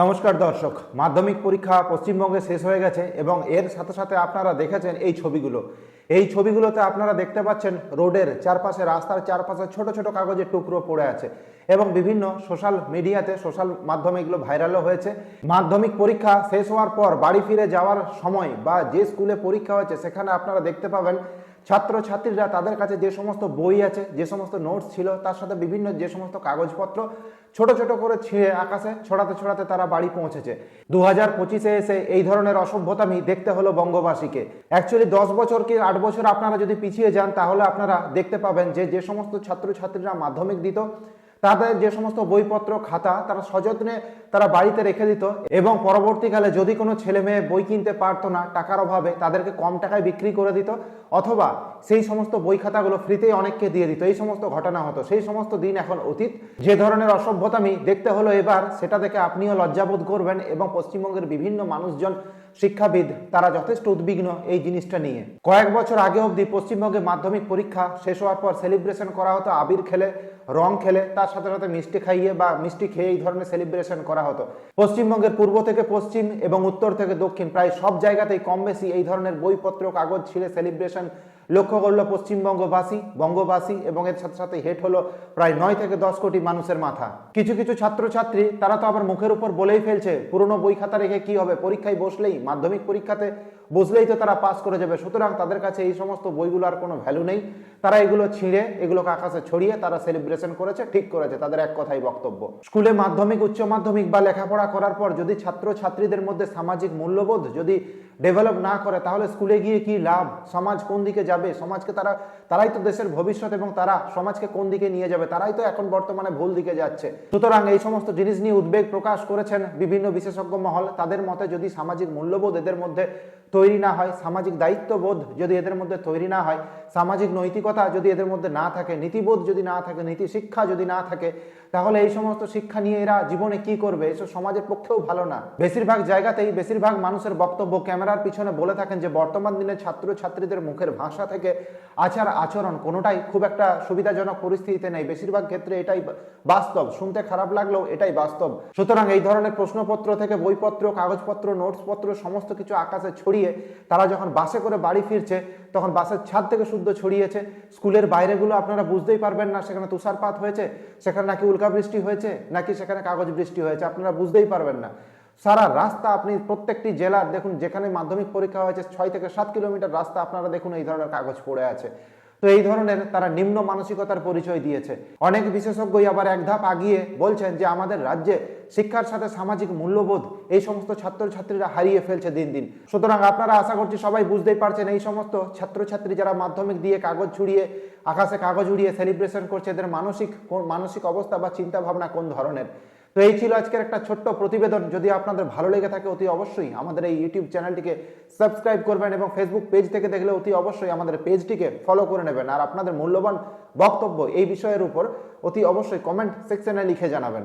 নমস্কার দর্শক। মাধ্যমিক পরীক্ষা পশ্চিমবঙ্গে শেষ হয়ে গেছে এবং এর সাথে সাথে আপনারা দেখেছেন এই ছবিগুলো। এই ছবিগুলোতে আপনারা দেখতে পাচ্ছেন রোডের চারপাশে, রাস্তার চারপাশে ছোট ছোট কাগজের টুকরো পড়ে আছে এবং বিভিন্ন সোশ্যাল মিডিয়াতে সোশ্যাল মাধ্যমে এগুলো ভাইরালও হয়েছে। মাধ্যমিক পরীক্ষা শেষ হওয়ার পর বাড়ি ফিরে যাওয়ার সময় বা যে স্কুলে পরীক্ষা হয়েছে, সেখানে আপনারা দেখতে পাবেন ছাত্রছাত্রীরা তাদের কাছে যে সমস্ত বই আছে, যে সমস্ত নোটস ছিল, তার সাথে বিভিন্ন যে সমস্ত কাগজপত্র ছোট ছোট করে ছিঁড়ে আকাশে ছড়াতে ছড়াতে তারা বাড়ি পৌঁছেছে। দু হাজার পঁচিশে এসে এই ধরনের অসভ্যতামি দেখতে হলো বঙ্গবাসীকে। অ্যাকচুয়ালি দশ বছর কি আট বছর আপনারা যদি পিছিয়ে যান, তাহলে আপনারা দেখতে পাবেন যে যে সমস্ত ছাত্রছাত্রীরা মাধ্যমিক দিত তাদের যে সমস্ত বইপত্র, খাতা তারা সযত্নে তারা বাড়িতে রেখে দিত এবং পরবর্তীকালে যদি কোনো ছেলে মেয়ে বই কিনতে পারতো না, টাকার অভাবে তাদেরকে কম টাকায় বিক্রি করে দিত অথবা সেই সমস্ত বই খাতাগুলো ফ্রিতেই অনেককে দিয়ে দিত। এই সমস্ত ঘটনা হতো। সেই সমস্ত দিন এখন অতীত। যে ধরনের অসভ্যতামি দেখতে হলো এবার, সেটা দেখে আপনিও লজ্জাবোধ করবেন এবং পশ্চিমবঙ্গের বিভিন্ন মানুষজন শিক্ষাবিদ, তারা যথেষ্ট উদ্বিগ্ন এই জিনিসটা নিয়ে। কয়েক বছর আগে অবধি পশ্চিমবঙ্গে মাধ্যমিক পরীক্ষা শেষ হওয়ার পর সেলিব্রেশন করা হতো, আবির খেলে, রং খেলে, তার সাথে সাথে মিষ্টি খাইয়ে বা মিষ্টি খেয়ে এই ধরনের সেলিব্রেশন করা হতো। পশ্চিমবঙ্গের পূর্ব থেকে পশ্চিম এবং উত্তর থেকে দক্ষিণ, প্রায় সব জায়গাতেই কম বেশি এই ধরনের বইপত্র, কাগজ ছিঁড়ে সেলিব্রেশন লক্ষ্য করল পশ্চিমবঙ্গবাসী বঙ্গবাসী এবং এর সাথে সাথে হেট হলো প্রায় নয় থেকে দশ কোটি মানুষের মাথা। কিছু কিছু ছাত্রছাত্রী, তারা তো আবার মুখের উপর বলেই ফেলছে, পুরনো বই খাতা রেখে কি হবে? পরীক্ষায় বসলেই মাধ্যমিক পরীক্ষাতে বসলেই তো তারা পাস করে যাবে। সুতরাং তাদের কাছে এই সমস্ত বইগুলো আর কোনো ভ্যালু নেই। তারা এগুলো ছিঁড়ে, এগুলোকে আকাশে ছড়িয়ে তারা সেলিব্রেশন করেছে, ঠিক করেছে। তাদের এক কথাই বক্তব্য। স্কুলে মাধ্যমিক, উচ্চ মাধ্যমিক বা লেখাপড়া করার পর যদি ছাত্র ছাত্রীদের মধ্যে সামাজিক মূল্যবোধ যদি ডেভেলপ না করে, তাহলে স্কুলে গিয়ে কি লাভ? সমাজ কোন দিকে যাবে? সমাজকে তারা, তারাই তো দেশের ভবিষ্যৎ এবং তারা সমাজকে কোন দিকে নিয়ে যাবে? তারাই তো এখন বর্তমানে ভুল দিকে যাচ্ছে। সুতরাং এই সমস্ত জিনিস নিয়ে উদ্বেগ প্রকাশ করেছেন বিভিন্ন বিশেষজ্ঞ মহল। তাদের মতে যদি সামাজিক মূল্যবোধ এদের মধ্যে তৈরি না হয়, সামাজিক দায়িত্ববোধ যদি এদের মধ্যে তৈরি না হয়, সামাজিক নৈতিকতা যদি এদের মধ্যে না থাকে, নীতিবোধ যদি না থাকে, নীতি শিক্ষা যদি না থাকে, তাহলে এই সমস্ত শিক্ষা নিয়ে এরা জীবনে কি করবে? এসব সমাজের পক্ষেও ভালো না। বেশিরভাগ জায়গাতেই বেশিরভাগ মানুষের বক্তব্য ক্যামেরার পিছনে বলে থাকেন যে, বর্তমান দিনে ছাত্র ছাত্রীদের মুখের ভাষা থেকে আচার আচরণ কোনোটাই খুব একটা সুবিধাজনক পরিস্থিতিতে নেই। বেশিরভাগ ক্ষেত্রে এটাই বাস্তব। শুনতে খারাপ লাগলেও এটাই বাস্তব। সুতরাং এই ধরনের প্রশ্নপত্র থেকে বইপত্র, কাগজপত্র, নোটসপত্র, সমস্ত কিছু আকাশে ছড়িয়ে তারা যখন বাসে করে বাড়ি ফিরছে, তখন বাসের ছাদ থেকে শুদ্ধ ছড়িয়েছে। স্কুলের বাইরেগুলো আপনারা বুঝতেই পারবেন না, সেখানে তুষারপাত হয়েছে, সেখানে নাকি উল্কা বৃষ্টি হয়েছে, নাকি সেখানে কাগজ বৃষ্টি হয়েছে, আপনারা বুঝতেই পারবেন না। সারা রাস্তা আপনি প্রত্যেকটি জেলার, দেখুন যেখানে মাধ্যমিক পরীক্ষা হয়েছে, ছয় থেকে সাত কিলোমিটার রাস্তা আপনারা দেখুন এই ধরনের কাগজ পড়ে আছে। তো এই ধরনের তারা নিম্ন মানসিকতার পরিচয় দিয়েছে। অনেক বিশেষজ্ঞই আবার এক ধাপ আগিয়ে বলছেন যে, আমাদের রাজ্যে শিক্ষার সাথে সামাজিক মূল্যবোধ এই সমস্ত ছাত্রছাত্রীরা হারিয়ে ফেলছে দিন দিন। সুতরাং আপনারা আশা করছি সবাই বুঝতেই পারছেন, এই সমস্ত ছাত্রছাত্রী যারা মাধ্যমিক দিয়ে কাগজ ছুড়িয়ে, আকাশে কাগজ উড়িয়ে সেলিব্রেশন করছে, এদের মানসিক মানসিক অবস্থা বা চিন্তা ভাবনা কোন ধরনের? তো এই ছিল আজকের একটা ছোট্ট প্রতিবেদন। যদি আপনাদের ভালো লেগে থাকে, অতি অবশ্যই আমাদের এই ইউটিউব চ্যানেলটিকে সাবস্ক্রাইব করবেন এবং ফেসবুক পেজ থেকে দেখলে অতি অবশ্যই আমাদের পেজটিকে ফলো করে নেবেন। আর আপনাদের মূল্যবান বক্তব্য এই বিষয়ের উপর অতি অবশ্যই কমেন্ট সেকশনে লিখে জানাবেন।